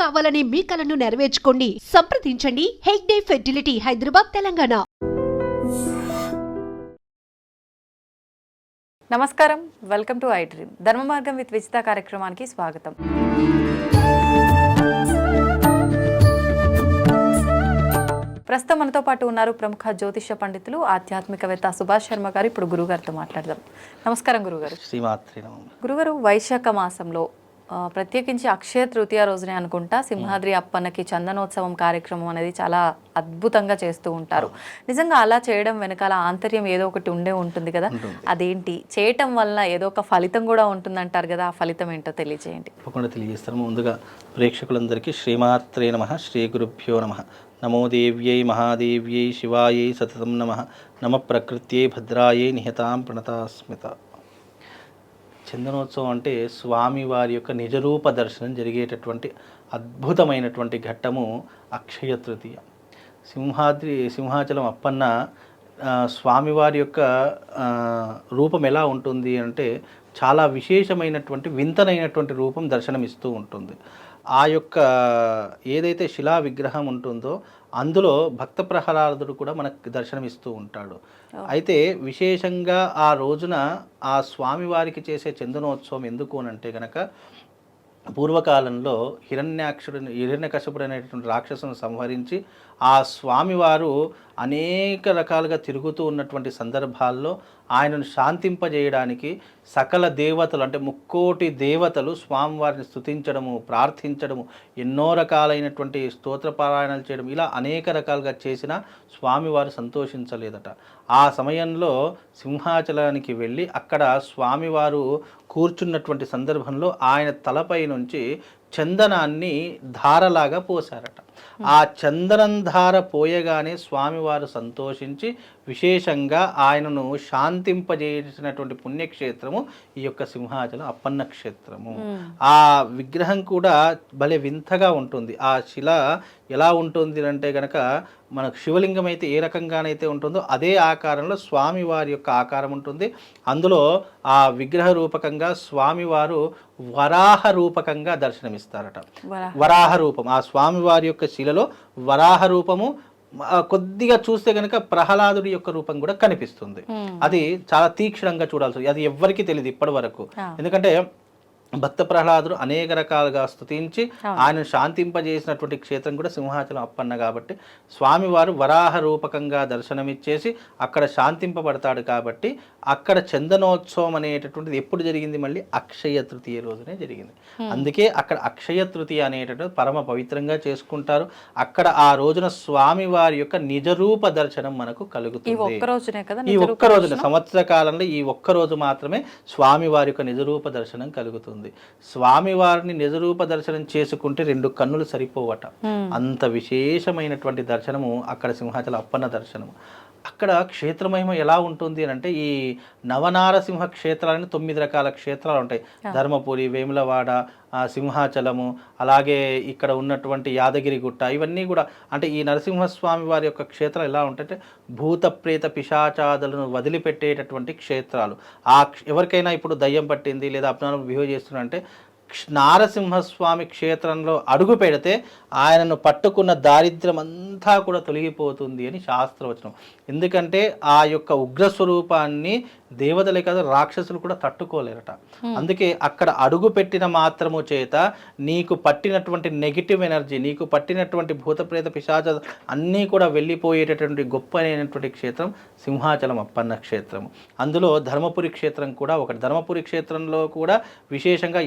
కావాలనే మీ కలను నెరవేర్చుకోండి. సంప్రదించండి. హెగ్డే ఫెర్టిలిటీ హైదరాబాద్ తెలంగాణ. నమస్కారం. Welcome to I dream. ధర్మ మార్గం విత్ విజిత కార్యక్రమానికి స్వాగతం. ప్రస్తుతం మనతో పాటు ఉన్నారు ప్రముఖ జ్యోతిష పండితులు ఆధ్యాత్మికవేత్త సుభాష్ శర్మ గారు. ఇప్పుడు గురుగారితో మాట్లాడదాం. నమస్కారం గురుగారు. శ్రీమాత్రి నమః. గురుగారు వైశాఖ మాసంలో ప్రత్యేకించి అక్షయ తృతీయ రోజునే అనుకుంటా సింహాద్రి అప్పన్నకి చందనోత్సవం కార్యక్రమం అనేది చాలా అద్భుతంగా చేస్తూ ఉంటారు. నిజంగా అలా చేయడం వెనకాల ఆంతర్యం ఏదో ఒకటి ఉండే ఉంటుంది కదా. అదేంటి? చేయటం వల్ల ఏదో ఒక ఫలితం కూడా ఉంటుందంటారు కదా. ఆ ఫలితం ఏంటో తెలియజేయండి తప్పకుండా తెలియజేస్తాను. ముందుగా ప్రేక్షకులందరికీ శ్రీమాత్రే నమ శ్రీ గురుభ్యో నమ. నమో దేవ్యై మహాదేవ్యై శివాయై సతతం నమ. నమ ప్రకృత్యై భద్రాయై నిహతాం ప్రణతాస్మిత. చందనోత్సవం అంటే స్వామివారి యొక్క నిజరూప దర్శనం జరిగేటటువంటి అద్భుతమైనటువంటి ఘట్టము అక్షయ తృతీయ. సింహాద్రి సింహాచలం అప్పన్న స్వామివారి యొక్క రూపం ఎలా ఉంటుంది అంటే చాలా విశేషమైనటువంటి వింతనైనటువంటి రూపం దర్శనమిస్తూ ఉంటుంది. ఆ యొక్క ఏదైతే శిలా విగ్రహం ఉంటుందో అందులో భక్త ప్రహ్లాదుడు కూడా మనకు దర్శనమిస్తూ ఉంటాడు. అయితే విశేషంగా ఆ రోజున ఆ స్వామివారికి చేసే చందనోత్సవం ఎందుకు అని అంటే గనక పూర్వకాలంలో హిరణ్యాక్షుడు హిరణ్యకశపుడు అనేటువంటి రాక్షసును సంహరించి ఆ స్వామివారు అనేక రకాలుగా తిరుగుతూ ఉన్నటువంటి సందర్భాల్లో ఆయనను శాంతింపజేయడానికి సకల దేవతలు అంటే ముక్కోటి దేవతలు స్వామివారిని స్తుతించడము ప్రార్థించడము ఎన్నో రకాలైనటువంటి స్తోత్రపారాయణలు చేయడం ఇలా అనేక రకాలుగా చేసిన స్వామివారు సంతోషించలేదట. ఆ సమయంలో సింహాచలానికి వెళ్ళి అక్కడ స్వామివారు కూర్చున్నటువంటి సందర్భంలో ఆయన తలపై నుంచి చందనాన్ని ధారలాగా పోశారట. ఆ చందనంధార పోయగానే స్వామివారు సంతోషించి విశేషంగా ఆయనను శాంతింపజేసినటువంటి పుణ్యక్షేత్రము ఈ యొక్క సింహాచలం అప్పన్న క్షేత్రము. ఆ విగ్రహం కూడా భలే వింతగా ఉంటుంది. ఆ శిల ఎలా ఉంటుంది అంటే గనక మనకు శివలింగం అయితే ఏ రకంగానైతే ఉంటుందో అదే ఆకారంలో స్వామివారి యొక్క ఆకారం ఉంటుంది. అందులో ఆ విగ్రహ రూపకంగా స్వామివారు వరాహ రూపకంగా దర్శనమిస్తారట. వరాహ. వరాహ రూపం. ఆ స్వామివారి యొక్క శిలలో వరాహ రూపము కొద్దిగా చూస్తే కనుక ప్రహ్లాదుడి యొక్క రూపం కూడా కనిపిస్తుంది అది చాలా తీక్షణంగా చూడాల్సి. అది ఎవ్వరికీ తెలియదు ఇప్పటి వరకు. ఎందుకంటే భక్త ప్రహ్లాదుడు అనేక రకాలుగా స్తుతించి ఆయనను శాంతింపజేసినటువంటి క్షేత్రం కూడా సింహాచలం అప్పన్న కాబట్టి స్వామివారు వరాహ రూపకంగా దర్శనమిచ్చేసి అక్కడ శాంతింపబడతాడు కాబట్టి అక్కడ చందనోత్సవం అనేటటువంటిది ఎప్పుడు జరిగింది మళ్ళీ అక్షయ తృతీయ రోజునే జరిగింది. అందుకే అక్కడ అక్షయ తృతీయ అనేటటువంటి పరమ పవిత్రంగా చేసుకుంటారు. అక్కడ ఆ రోజున స్వామివారి యొక్క నిజరూప దర్శనం మనకు కలుగుతుంది. ఈ ఒక్క రోజున సంవత్సర కాలంలో ఈ ఒక్క రోజు మాత్రమే స్వామివారి యొక్క నిజరూప దర్శనం కలుగుతుంది. స్వామివారిని నిజరూప దర్శనం చేసుకుంటే రెండు కన్నులు సరిపోవట. అంత విశేషమైనటువంటి దర్శనము అక్కడ సింహాచల అప్పన్న దర్శనము. అక్కడ క్షేత్రమహిమ ఎలా ఉంటుంది అని అంటే ఈ నవనారసింహ క్షేత్రాలని తొమ్మిది రకాల క్షేత్రాలు ఉంటాయి. ధర్మపురి వేములవాడ సింహాచలము అలాగే ఇక్కడ ఉన్నటువంటి యాదగిరి గుట్ట ఇవన్నీ కూడా అంటే ఈ నరసింహస్వామి వారి యొక్క క్షేత్రం ఎలా ఉంటాయంటే భూత ప్రేత పిశాచాదులను వదిలిపెట్టేటటువంటి క్షేత్రాలు. ఆ ఎవరికైనా ఇప్పుడు దయ్యం పట్టింది లేదా అపనారం బిహేవ్ చేస్తున్నారంటే నారసింహస్వామి క్షేత్రంలో అడుగు పెడితే ఆయనను పట్టుకున్న దారిద్ర్యం అంతా కూడా తొలగిపోతుంది అని శాస్త్రవచనం. ఎందుకంటే ఆ యొక్క ఉగ్ర స్వరూపాన్ని దేవతలే కాదు రాక్షసులు కూడా తట్టుకోలేరట. అందుకే అక్కడ అడుగు పెట్టిన మాత్రము చేత నీకు పట్టినటువంటి నెగిటివ్ ఎనర్జీ నీకు పట్టినటువంటి భూతప్రేత పిశాచ అన్నీ కూడా వెళ్ళిపోయేటటువంటి గొప్ప అయినటువంటి క్షేత్రం సింహాచలం అప్పన్న క్షేత్రం. అందులో ధర్మపురి క్షేత్రం కూడా ఒకటి. ధర్మపురి క్షేత్రంలో కూడా విశేషంగా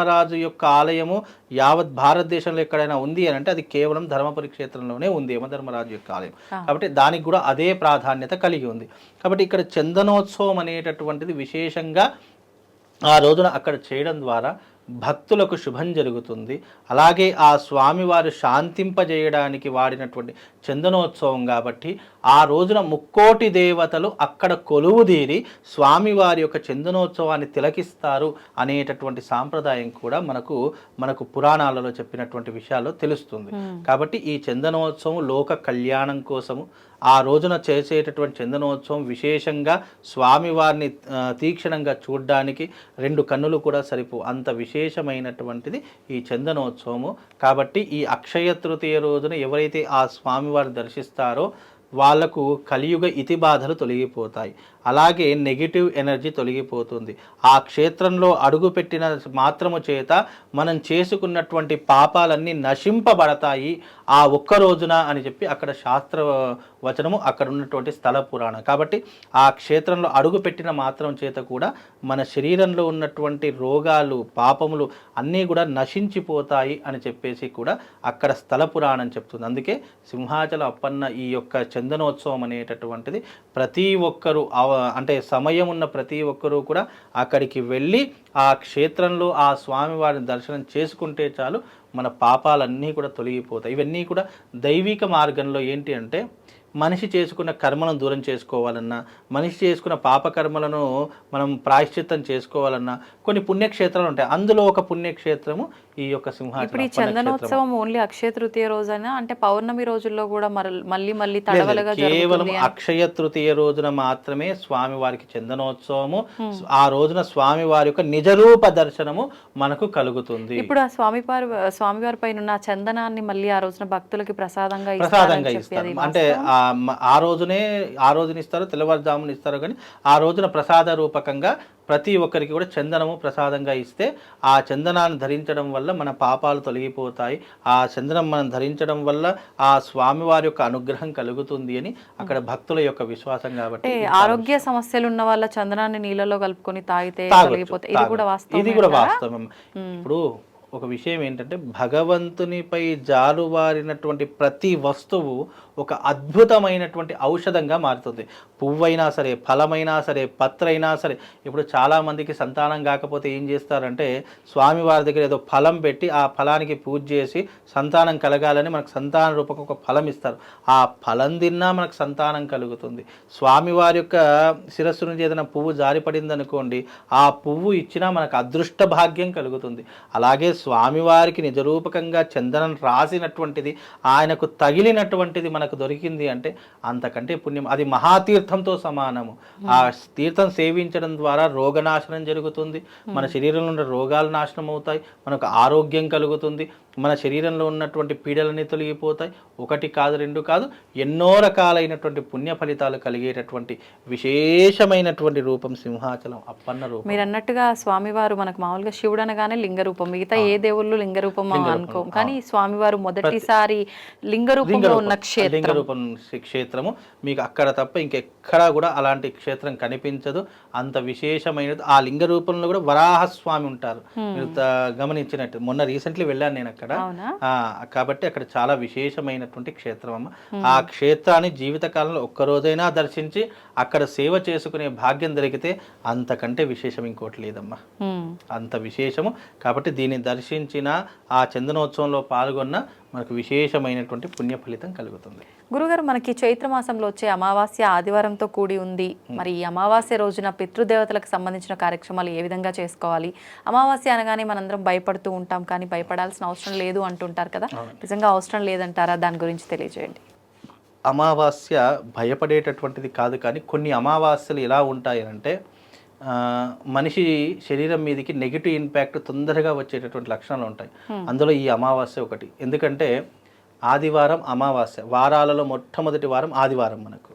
యమధర్మరాజు యొక్క ఆలయము యావత్ భారతదేశంలో ఎక్కడైనా ఉంది అని అంటే అది కేవలం ధర్మపురి క్షేత్రంలోనే ఉంది యమధర్మరాజు యొక్క ఆలయం. కాబట్టి దానికి కూడా అదే ప్రాధాన్యత కలిగి ఉంది. కాబట్టి ఇక్కడ చందనోత్సవం అనేటటువంటిది విశేషంగా ఆ రోజున అక్కడ చేయడం ద్వారా భక్తులకు శుభం జరుగుతుంది. అలాగే ఆ స్వామివారు శాంతింపజేయడానికి వాడినటువంటి చందనోత్సవం కాబట్టి ఆ రోజున ముక్కోటి దేవతలు అక్కడ కొలువుదీరి స్వామివారి యొక్క చందనోత్సవాన్ని తిలకిస్తారు అనేటటువంటి సాంప్రదాయం కూడా మనకు మనకు పురాణాలలో చెప్పినటువంటి విషయాల్లో తెలుస్తుంది. కాబట్టి ఈ చందనోత్సవం లోక కళ్యాణం కోసము ఆ రోజున చేసేటటువంటి చందనోత్సవం విశేషంగా స్వామివారిని తీక్షణంగా చూడడానికి రెండు కన్నులు కూడా సరిపో అంత విశేషమైనటువంటిది ఈ చందనోత్సవము. కాబట్టి ఈ అక్షయ తృతీయ రోజున ఎవరైతే ఆ స్వామివారిని దర్శిస్తారో వాళ్ళకు కలియుగ ఇతి బాధలు తొలగిపోతాయి. అలాగే నెగిటివ్ ఎనర్జీ తొలగిపోతుంది. ఆ క్షేత్రంలో అడుగుపెట్టిన మాత్రము చేత మనం చేసుకున్నటువంటి పాపాలన్నీ నశింపబడతాయి. ఆ ఒక్క రోజున అని చెప్పి అక్కడ శాస్త్ర వచనము అక్కడ ఉన్నటువంటి స్థల పురాణం. కాబట్టి ఆ క్షేత్రంలో అడుగుపెట్టిన మాత్రం చేత కూడా మన శరీరంలో ఉన్నటువంటి రోగాలు పాపములు అన్నీ కూడా నశించిపోతాయి అని చెప్పేసి కూడా అక్కడ స్థల పురాణం చెప్తుంది. అందుకే సింహాచల అప్పన్న ఈ యొక్క చందనోత్సవం అనేటటువంటిది ప్రతి ఒక్కరూ అంటే సమయం ఉన్న ప్రతి ఒక్కరూ కూడా అక్కడికి వెళ్ళి ఆ క్షేత్రంలో ఆ స్వామివారిని దర్శనం చేసుకుంటే చాలు మన పాపాలన్నీ కూడా తొలగిపోతాయి. ఇవన్నీ కూడా దైవిక మార్గంలో ఏంటి అంటే మనిషి చేసుకున్న కర్మలను దూరం చేసుకోవాలన్నా మనిషి చేసుకున్న పాప కర్మలను మనం ప్రాయశ్చిత్తం చేసుకోవాలన్నా కొన్ని పుణ్యక్షేత్రాలు ఉంటాయి. అందులో ఒక పుణ్యక్షేత్రము ఈ యొక్క ఇప్పుడు సింహాచలం ఈ అప్పన్న క్షేత్రము. చందనోత్సవం ఓన్లీ అక్షయ తృతీయ రోజైనా? అంటే పౌర్ణమి రోజుల్లో కూడా మళ్ళీ మళ్ళీ తడవలుగా కేవలం అక్షయ తృతీయ రోజున మాత్రమే స్వామి వారికి చందనోత్సవము ఆ రోజున స్వామి వారి యొక్క నిజరూప దర్శనము మనకు కలుగుతుంది. ఇప్పుడు ఆ స్వామివారి స్వామివారి పైన చందనాన్ని మళ్ళీ ఆ రోజున భక్తులకి ప్రసాదంగా ప్రసాదంగా ఇస్తారు అంటే ఆ ఆ రోజునే ఆ రోజున ఇస్తారు తెల్లవారుజామున ఇస్తారు కానీ ఆ రోజున ప్రసాద రూపకంగా ప్రతి ఒక్కరికి కూడా చందనము ప్రసాదంగా ఇస్తే ఆ చందనాన్ని ధరించడం వల్ల మన పాపాలు తొలగిపోతాయి. ఆ చందనం మనం ధరించడం వల్ల ఆ స్వామివారి యొక్క అనుగ్రహం కలుగుతుంది అని అక్కడ భక్తుల యొక్క విశ్వాసం కాబట్టి ఆరోగ్య సమస్యలు ఉన్న వాళ్ళ చందనాన్ని నీళ్ళలో కలుపుకొని తాగితే తొలగిపోతాయి ఇది కూడా. వాస్తవం ఇది కూడా వాస్తవం ఇప్పుడు ఒక విషయం ఏంటంటే భగవంతునిపై జాలువారినటువంటి ప్రతి వస్తువు ఒక అద్భుతమైనటువంటి ఔషధంగా మారుతుంది. పువ్వైనా సరే ఫలమైనా సరే పత్రైనా సరే ఇప్పుడు చాలామందికి సంతానం కాకపోతే ఏం చేస్తారంటే స్వామివారి దగ్గర ఏదో ఫలం పెట్టి ఆ ఫలానికి పూజ చేసి సంతానం కలగాలని మనకు సంతాన రూపక ఒక ఫలం ఇస్తారు. ఆ ఫలం తిన్నా మనకు సంతానం కలుగుతుంది. స్వామివారి యొక్క శిరస్సు నుంచి ఏదైనా పువ్వు జారిపడింది అనుకోండి ఆ పువ్వు ఇచ్చినా మనకు అదృష్ట భాగ్యం కలుగుతుంది. అలాగే స్వామివారికి నిజరూపకంగా చందనం రాసినటువంటిది ఆయనకు తగిలినటువంటిది మనకు దొరికింది అంటే అంతకంటే పుణ్యం. అది మహాతీర్థంతో సమానము. ఆ తీర్థం సేవించడం ద్వారా రోగనాశనం జరుగుతుంది. మన శరీరంలో ఉన్న రోగాలు నాశనం అవుతాయి. మనకు ఆరోగ్యం కలుగుతుంది. మన శరీరంలో ఉన్నటువంటి పీడలన్నీ తొలగిపోతాయి. ఒకటి కాదు రెండు కాదు ఎన్నో రకాలైనటువంటి పుణ్య ఫలితాలు కలిగేటటువంటి విశేషమైనటువంటి రూపం సింహాచలం అప్పన్న రూపం. మీరు అన్నట్టుగా స్వామివారు మనకు మామూలుగా శివుడు అనగానే లింగ రూపం మిగతా ఏ దేవుళ్ళు లింగ రూపం అనుకోం. కానీ స్వామివారు మొదటిసారి లింగ రూపంలో ఉన్న క్షేత్రం. లింగ రూపం క్షే- క్షేత్రము. మీకు అక్కడ తప్ప ఇంకెక్కడా కూడా అలాంటి క్షేత్రం కనిపించదు. అంత విశేషమైనది. ఆ లింగ రూపంలో కూడా వరాహస్వామి ఉంటారు. మీరు గమనించినట్టు. మొన్న రీసెంట్లీ వెళ్ళాను నేను అక్కడ. కాబట్టి అక్కడ చాలా విశేషమైనటువంటి క్షేత్రం అమ్మ. ఆ క్షేత్రాన్ని జీవితకాలంలో ఒక్క రోజైనా దర్శించి అక్కడ సేవ చేసుకునే భాగ్యం దొరికితే అంతకంటే విశేషం ఇంకోటి లేదమ్మా. అంత విశేషము. కాబట్టి దీన్ని దర్శించిన ఆ చందనోత్సవంలో పాల్గొన్న మనకు విశేషమైనటువంటి పుణ్య ఫలితం కలుగుతుంది. గురుగారు మనకి చైత్ర మాసంలో వచ్చే అమావాస్య ఆదివారంతో కూడి ఉంది. మరి ఈ అమావాస్య రోజున పితృదేవతలకు సంబంధించిన కార్యక్రమాలు ఏ విధంగా చేసుకోవాలి? అమావాస్య అనగానే మనందరం భయపడుతూ ఉంటాం కానీ భయపడాల్సిన అవసరం లేదు అంటుంటారు కదా. నిజంగా అవసరం లేదంటారా? దాని గురించి తెలియజేయండి. అమావాస్య భయపడేటటువంటిది కాదు కానీ కొన్ని అమావాస్యలు ఎలా ఉంటాయి అంటే ఆ, మనిషి శరీరం మీదకి నెగిటివ్ ఇంపాక్ట్ తొందరగా వచ్చేటటువంటి లక్షణాలు ఉంటాయి. అందులో ఈ అమావాస్య ఒకటి. ఎందుకంటే ఆదివారం అమావాస్య వారాలలో మొట్టమొదటి వారం ఆదివారం మనకు.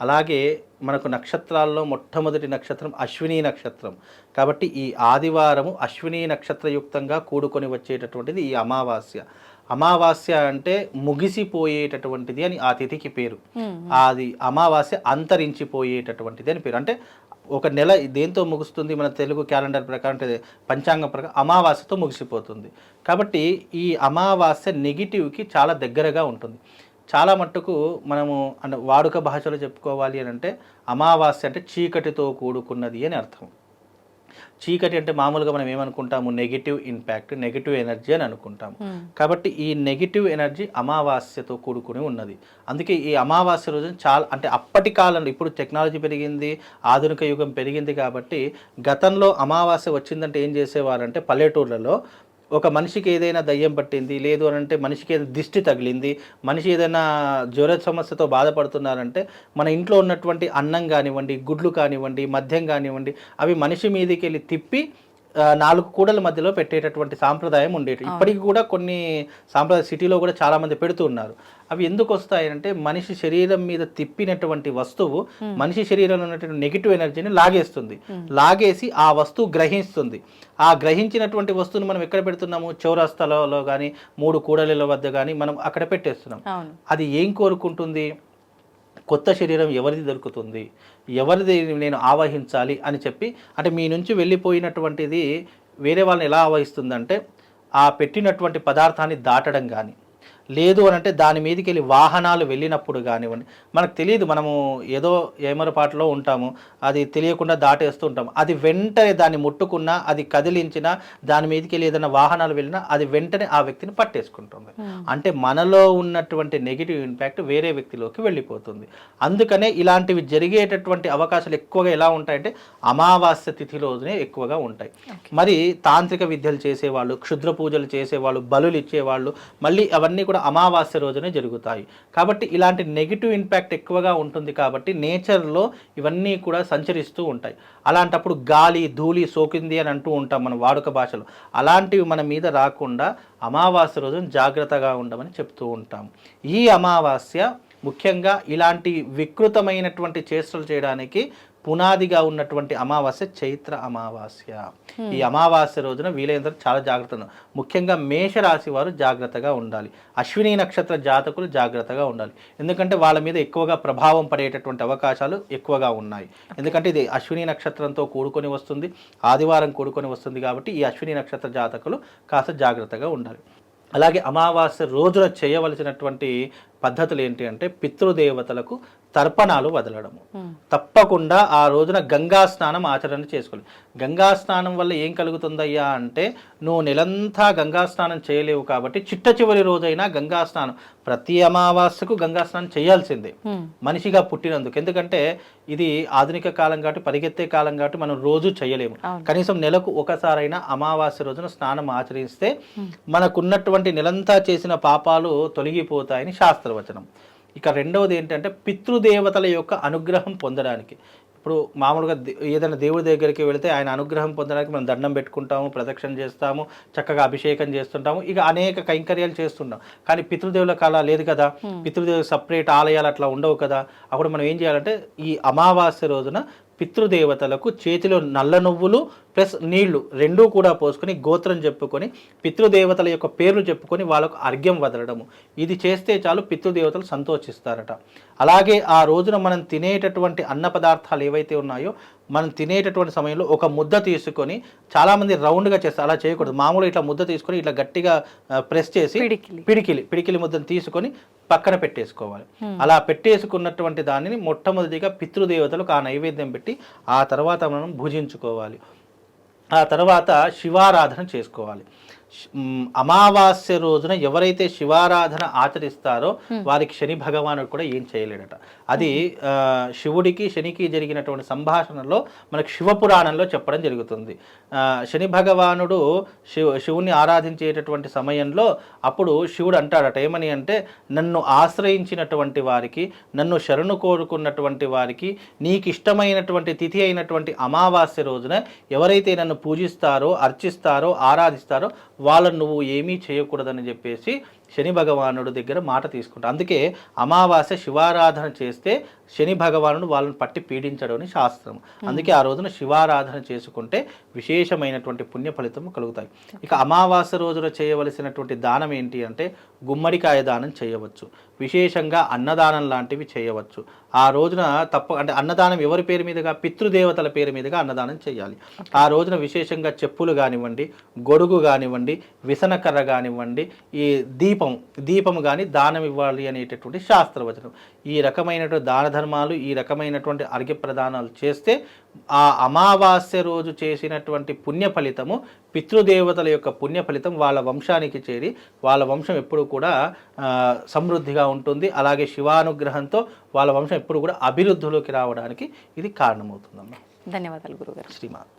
అలాగే మనకు నక్షత్రాల్లో మొట్టమొదటి నక్షత్రం అశ్విని నక్షత్రం. కాబట్టి ఈ ఆదివారము అశ్విని నక్షత్రయుక్తంగా కూడుకొని వచ్చేటటువంటిది ఈ అమావాస్య. అమావాస్య అంటే ముగిసిపోయేటటువంటిది అని ఆ తిథికి పేరు. అది అమావాస్య అంతరించిపోయేటటువంటిది అని పేరు. అంటే ఒక నెల దేంతో ముగుస్తుంది? మన తెలుగు క్యాలెండర్ ప్రకారం అంటే పంచాంగం ప్రకారం అమావాస్యతో ముగిసిపోతుంది. కాబట్టి ఈ అమావాస్య నెగిటివ్కి చాలా దగ్గరగా ఉంటుంది. చాలా మట్టుకు మనము అంటే వాడుక భాషలో చెప్పుకోవాలి అని అంటే అమావాస్య అంటే చీకటితో కూడుకున్నది అని అర్థం. చీకటి అంటే మామూలుగా మనం ఏమనుకుంటాము? నెగిటివ్ ఇంపాక్ట్ నెగిటివ్ ఎనర్జీ అని అనుకుంటాము. కాబట్టి ఈ నెగిటివ్ ఎనర్జీ అమావాస్యతో కూడుకుని ఉన్నది. అందుకే ఈ అమావాస్య రోజు చాలా అంటే అప్పటి కాలంలో ఇప్పుడు టెక్నాలజీ పెరిగింది ఆధునిక యుగం పెరిగింది కాబట్టి గతంలో అమావాస్య వచ్చిందంటే ఏం చేసేవారంటే పల్లెటూర్లలో ఒక మనిషికి ఏదైనా దయ్యం పట్టింది లేదు అని అంటే మనిషికి ఏదైనా దిష్టి తగిలింది మనిషి ఏదైనా జ్వర సమస్యతో బాధపడుతున్నారంటే మన ఇంట్లో ఉన్నటువంటి అన్నం కానివ్వండి గుడ్లు కానివ్వండి మద్యం కానివ్వండి అవి మనిషి మీదకి వెళ్ళి తిప్పి నాలుగు కూడల మధ్యలో పెట్టేటటువంటి సాంప్రదాయం ఉండేది ఇప్పటికి కూడా కొన్ని సాంప్రదాయ సిటీలో కూడా చాలా మంది పెడుతూ ఉన్నారు. అవి ఎందుకు వస్తాయంటే మనిషి శరీరం మీద తిప్పినటువంటి వస్తువు మనిషి శరీరంలో ఉన్నటువంటి నెగిటివ్ ఎనర్జీని లాగేస్తుంది. లాగేసి ఆ వస్తువు గ్రహిస్తుంది. ఆ గ్రహించినటువంటి వస్తువుని మనం ఎక్కడ పెడుతున్నాము? చౌరస్తాలలో కానీ మూడు కూడలిల వద్ద కానీ మనం అక్కడ పెట్టేస్తున్నాం. అది ఏం కోరుకుంటుంది? కొత్త శరీరం ఎవరిది దొరుకుతుంది? ఎవరిది నేను ఆవహించాలి అని చెప్పి అంటే మీ నుంచి వెళ్ళిపోయినటువంటిది వేరే వాళ్ళని ఎలా ఆవహిస్తుందంటే ఆ పెట్టినటువంటి పదార్థాన్ని దాటడం కానీ లేదు అని అంటే దాని మీదకి వెళ్ళి వాహనాలు వెళ్ళినప్పుడు కానివ్వండి. మనకు తెలియదు మనము ఏదో ఏమరపాటులో ఉంటాము అది తెలియకుండా దాటేస్తూ ఉంటాము. అది వెంటనే దాన్ని ముట్టుకున్నా అది కదిలించినా దాని మీదకి వెళ్ళి ఏదైనా వాహనాలు వెళ్ళినా అది వెంటనే ఆ వ్యక్తిని పట్టేసుకుంటుంది. అంటే మనలో ఉన్నటువంటి నెగిటివ్ ఇంపాక్ట్ వేరే వ్యక్తిలోకి వెళ్ళిపోతుంది. అందుకనే ఇలాంటివి జరిగేటటువంటి అవకాశాలు ఎక్కువగా ఎలా ఉంటాయంటే అమావాస్య తిథి రోజునే ఎక్కువగా ఉంటాయి. మరి తాంత్రిక విద్యలు చేసేవాళ్ళు క్షుద్ర పూజలు చేసేవాళ్ళు బలులు ఇచ్చేవాళ్ళు మళ్ళీ అవన్నీ కూడా అమావాస్య రోజునే జరుగుతాయి. కాబట్టి ఇలాంటి నెగిటివ్ ఇంపాక్ట్ ఎక్కువగా ఉంటుంది కాబట్టి నేచర్లో ఇవన్నీ కూడా సంచరిస్తూ ఉంటాయి. అలాంటప్పుడు గాలి ధూళి సోకింది అని అంటూ ఉంటాం మన వాడుక భాషలో. అలాంటివి మన మీద రాకుండా అమావాస్య రోజున జాగ్రత్తగా ఉండమని చెప్తూ ఉంటాం. ఈ అమావాస్య ముఖ్యంగా ఇలాంటి వికృతమైనటువంటి చేష్టలు చేయడానికి పునాదిగా ఉన్నటువంటి అమావాస్య చైత్ర అమావాస్య. ఈ అమావాస్య రోజున వీలైనంత చాలా జాగ్రత్త ఉండాలి. ముఖ్యంగా మేషరాశి వారు జాగ్రత్తగా ఉండాలి. అశ్విని నక్షత్ర జాతకులు జాగ్రత్తగా ఉండాలి. ఎందుకంటే వాళ్ళ మీద ఎక్కువగా ప్రభావం పడేటటువంటి అవకాశాలు ఎక్కువగా ఉన్నాయి. ఎందుకంటే ఇది అశ్విని నక్షత్రంతో కూడుకొని వస్తుంది. ఆదివారం కూడుకొని వస్తుంది కాబట్టి ఈ అశ్విని నక్షత్ర జాతకులు కాస్త జాగ్రత్తగా ఉండాలి. అలాగే అమావాస్య రోజున చేయవలసినటువంటి పద్ధతులు ఏంటి అంటే పితృదేవతలకు తర్పణాలు వదలడము. తప్పకుండా ఆ రోజున గంగా స్నానం ఆచరణ చేసుకోవాలి. గంగా స్నానం వల్ల ఏం కలుగుతుందయ్యా అంటే నువ్వు నెలంతా గంగా స్నానం చేయలేవు కాబట్టి చిట్ట చివరి రోజైనా గంగా స్నానం ప్రతి అమావాస్యకు గంగా స్నానం చేయాల్సిందే. మనిషిగా పుట్టినందుకు. ఎందుకంటే ఇది ఆధునిక కాలం కాబట్టి పరిగెత్తే కాలం కాబట్టి మనం రోజు చేయలేము. కనీసం నెలకు ఒకసారైనా అమావాస్య రోజున స్నానం ఆచరిస్తే మనకున్నటువంటి నెలంతా చేసిన పాపాలు తొలగిపోతాయని శాస్త్రవచనం. ఇక రెండవది ఏంటంటే పితృదేవతల యొక్క అనుగ్రహం పొందడానికి. ఇప్పుడు మామూలుగా ఏదైనా దేవుడి దగ్గరికి వెళితే ఆయన అనుగ్రహం పొందడానికి మనం దండం పెట్టుకుంటాము ప్రదక్షిణ చేస్తాము చక్కగా అభిషేకం చేస్తుంటాము ఇక అనేక కైంకర్యాలు చేస్తుంటాం. కానీ పితృదేవులకు అలా లేదు కదా. పితృదేవులకు సపరేట్ ఆలయాలు అట్లా ఉండవు కదా. అప్పుడు మనం ఏం చేయాలంటే ఈ అమావాస్య రోజున పితృదేవతలకు చేతిలో నల్ల నువ్వులు ప్లస్ నీళ్ళు రెండూ కూడా పోసుకొని గోత్రం చెప్పుకొని పితృదేవతల యొక్క పేర్లు చెప్పుకొని వాళ్ళకు అర్ఘ్యం వదలడము. ఇది చేస్తే చాలు పితృదేవతలు సంతోషిస్తారట. అలాగే ఆ రోజున మనం తినేటటువంటి అన్న పదార్థాలు ఏవైతే ఉన్నాయో మనం తినేటటువంటి సమయంలో ఒక ముద్ద తీసుకొని చాలామంది రౌండ్గా చేస్తారు అలా చేయకూడదు. మామూలుగా ఇట్లా ముద్ద తీసుకొని ఇట్లా గట్టిగా ప్రెస్ చేసి పిడికిలి. పిడికిలి ముద్దను తీసుకొని పక్కన పెట్టేసుకోవాలి. అలా పెట్టేసుకున్నటువంటి దానిని మొట్టమొదటిగా పితృదేవతలకు ఆ నైవేద్యం పెట్టి ఆ తర్వాత మనం భుజించుకోవాలి. ఆ తర్వాత శివారాధన చేసుకోవాలి. అమావాస్య రోజున ఎవరైతే శివారాధన ఆచరిస్తారో వారికి శని భగవానుడు కూడా ఏం చేయలేడట. అది శివుడికి శనికి జరిగినటువంటి సంభాషణలో మనకు శివపురాణంలో చెప్పడం జరుగుతుంది. శని భగవానుడు శివ శివుని ఆరాధించేటటువంటి సమయంలో అప్పుడు శివుడు అంటాడట ఏమని అంటే నన్ను ఆశ్రయించినటువంటి వారికి నన్ను శరణు కోరుకున్నటువంటి వారికి నీకు ఇష్టమైనటువంటి తిథి అయినటువంటి అమావాస్య రోజున ఎవరైతే నన్ను పూజిస్తారో అర్చిస్తారో ఆరాధిస్తారో వాళ్ళను నువ్వు ఏమీ చేయకూడదని చెప్పేసి శని భగవానుడు దగ్గర మాట తీసుకుంటా. అందుకే అమావాస్య శివారాధన చేస్తే శని భగవానుడు వాళ్ళని పట్టి పీడించడం అని శాస్త్రం. అందుకే ఆ రోజున శివారాధన చేసుకుంటే విశేషమైనటువంటి పుణ్య ఫలితం కలుగుతాయి. ఇక అమావాస్య రోజున చేయవలసినటువంటి దానం ఏంటి అంటే గుమ్మడికాయ దానం చేయవచ్చు. విశేషంగా అన్నదానం లాంటివి చేయవచ్చు. ఆ రోజున తప్ప అంటే అన్నదానం ఎవరి పేరు మీదుగా? పితృదేవతల పేరు మీదుగా అన్నదానం చేయాలి. ఆ రోజున విశేషంగా చెప్పులు కానివ్వండి గొడుగు కానివ్వండి విసనకర్ర కానివ్వండి ఈ దీపం దీపం కానీ దానం ఇవ్వాలి అనేటటువంటి శాస్త్రవచనం. ఈ రకమైనటువంటి దాన ధర్మాలు ఈ రకమైనటువంటి అర్ఘ్య ప్రదానాలు చేస్తే ఆ అమావాస్య రోజు చేసినటువంటి పుణ్య ఫలితము పితృదేవతల యొక్క పుణ్య ఫలితం వాళ్ళ వంశానికి చేరి వాళ్ళ వంశం ఎప్పుడు కూడా సమృద్ధిగా ఉంటుంది. అలాగే శివానుగ్రహంతో వాళ్ళ వంశం ఎప్పుడు కూడా అభివృద్ధిలోకి రావడానికి ఇది కారణమవుతుందమ్మా. ధన్యవాదాలు గురుగారు. శ్రీమాత్రి